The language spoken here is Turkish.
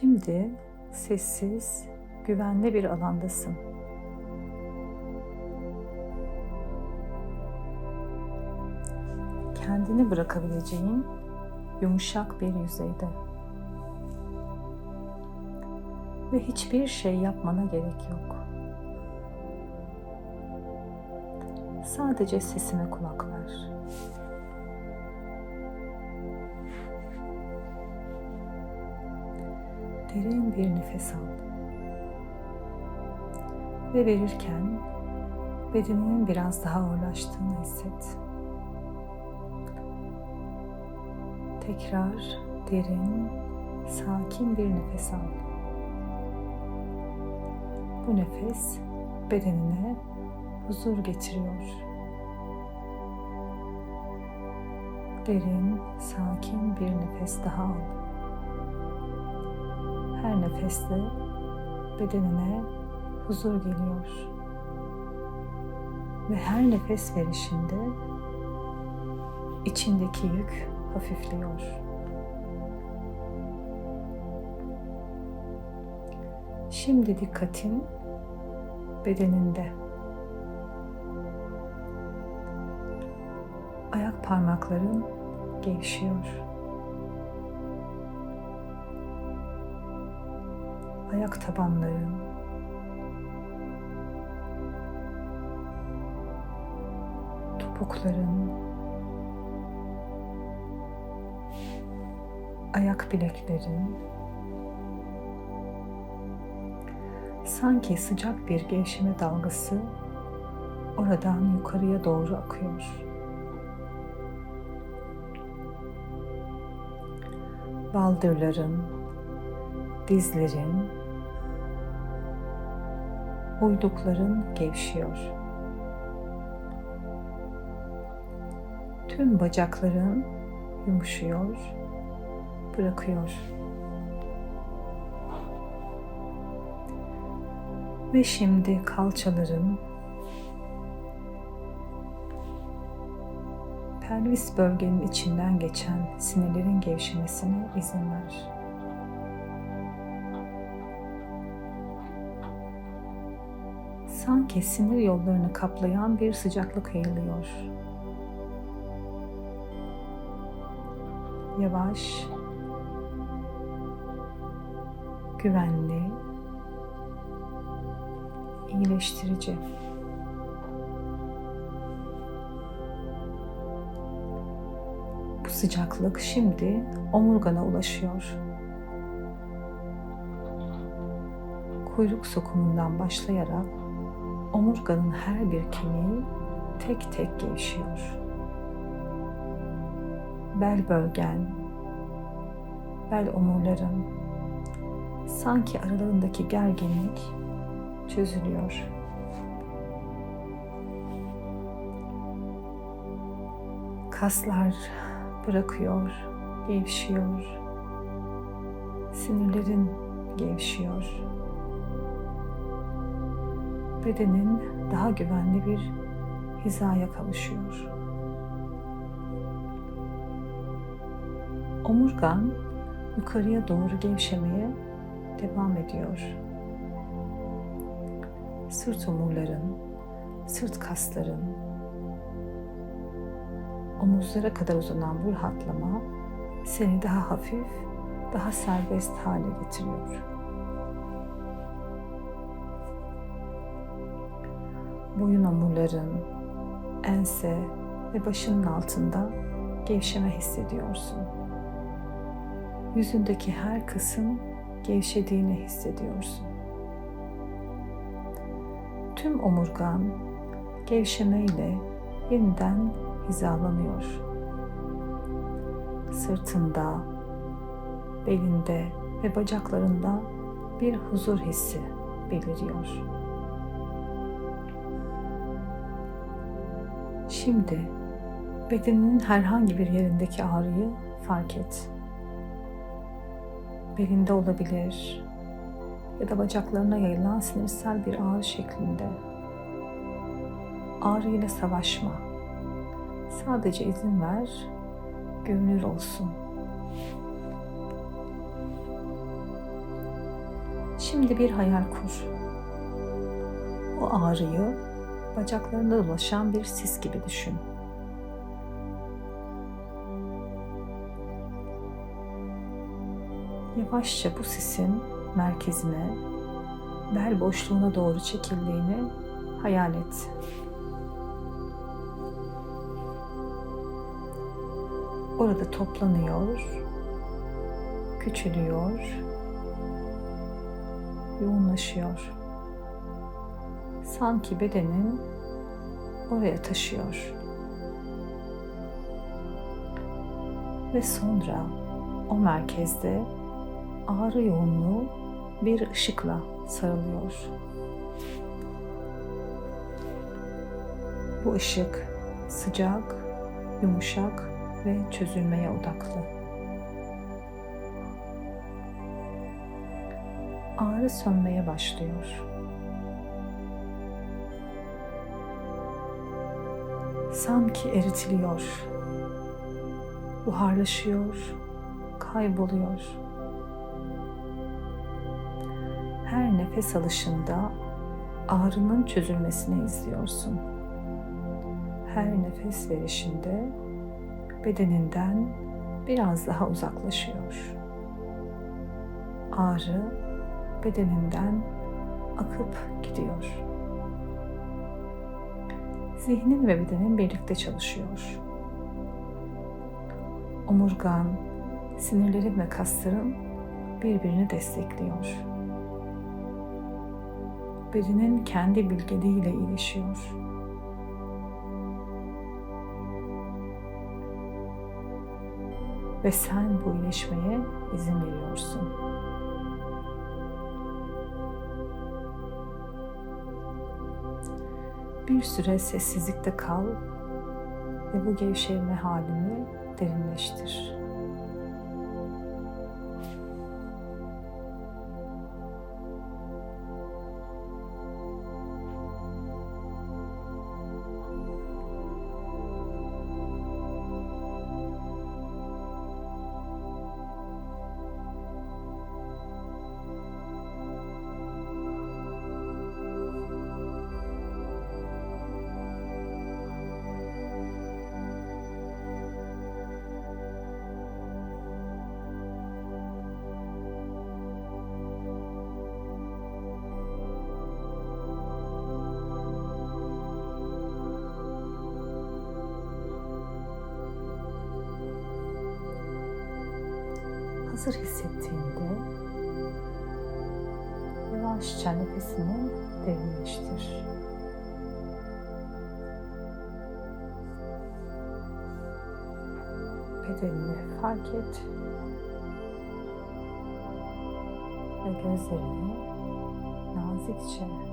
Şimdi sessiz, güvenli bir alandasın. Kendini bırakabileceğin yumuşak bir yüzeyde. Ve hiçbir şey yapmana gerek yok. Sadece sesime kulak ver. Derin bir nefes al. Ve verirken bedeninin biraz daha ağırlaştığını hisset. Tekrar derin, sakin bir nefes al. Bu nefes bedenine huzur getiriyor. Derin, sakin bir nefes daha al. Nefeste bedenine huzur geliyor. Ve her nefes verişinde içindeki yük hafifliyor. Şimdi dikkatin bedeninde. Ayak parmakların gevşiyor. Ayak tabanların topukların. Ayak bileklerin. Sanki sıcak bir gevşeme dalgası oradan yukarıya doğru akıyor. Baldırların, dizlerin, uydukların gevşiyor. Tüm bacakların yumuşuyor, bırakıyor. Ve şimdi kalçaların pelvis bölgenin içinden geçen sinirlerin gevşemesine izin ver. Sanki sinir yollarını kaplayan bir sıcaklık yayılıyor. Yavaş, güvenli, iyileştirici. Bu sıcaklık şimdi omurgana ulaşıyor. Kuyruk sokumundan başlayarak omurganın her bir kemiği tek tek gevşiyor. Bel bölgen, bel omurların sanki aralarındaki gerginlik çözülüyor. Kaslar bırakıyor, gevşiyor. Sinirlerin gevşiyor. Bedenin daha güvenli bir hizaya kavuşuyor. Omurgan yukarıya doğru gevşemeye devam ediyor. Sırt omurların, sırt kasların, omuzlara kadar uzanan bu rahatlama seni daha hafif, daha serbest hale getiriyor. Boyun omurların, ense ve başının altında gevşeme hissediyorsun. Yüzündeki her kısım gevşediğini hissediyorsun. Tüm omurgan gevşemeyle yeniden hizalanıyor. Sırtında, belinde ve bacaklarında bir huzur hissi beliriyor. Şimdi bedeninin herhangi bir yerindeki ağrıyı fark et. Belinde olabilir ya da bacaklarına yayılan sinirsel bir ağrı şeklinde. Ağrıyla savaşma. Sadece izin ver, görünür olsun. Şimdi bir hayal kur. O ağrıyı bacaklarında dolaşan bir sis gibi düşün. Yavaşça bu sisin merkezine, bel boşluğuna doğru çekildiğini hayal et. Orada toplanıyor, küçülüyor, yoğunlaşıyor. Sanki bedenin oraya taşıyor. Ve sonra o merkezde ağrı yoğunluğu bir ışıkla sarılıyor. Bu ışık sıcak, yumuşak ve çözülmeye odaklı. Ağrı sönmeye başlıyor. Sanki eritiliyor. Buharlaşıyor, kayboluyor. Her nefes alışında ağrının çözülmesini izliyorsun. Her nefes verişinde bedeninden biraz daha uzaklaşıyor. Ağrı bedeninden akıp gidiyor. Zihnin ve bedenin birlikte çalışıyor. Omurgan, sinirlerin ve kasların birbirini destekliyor. Bedenin kendi bilgeliğiyle iyileşiyor. Ve sen bu iyileşmeye izin veriyorsun. Bir süre sessizlikte kal ve bu gevşeme halini derinleştir. Hazır hissettiğinde yavaşça nefesini derinleştir. Bedenini fark et ve gözlerini nazikçe.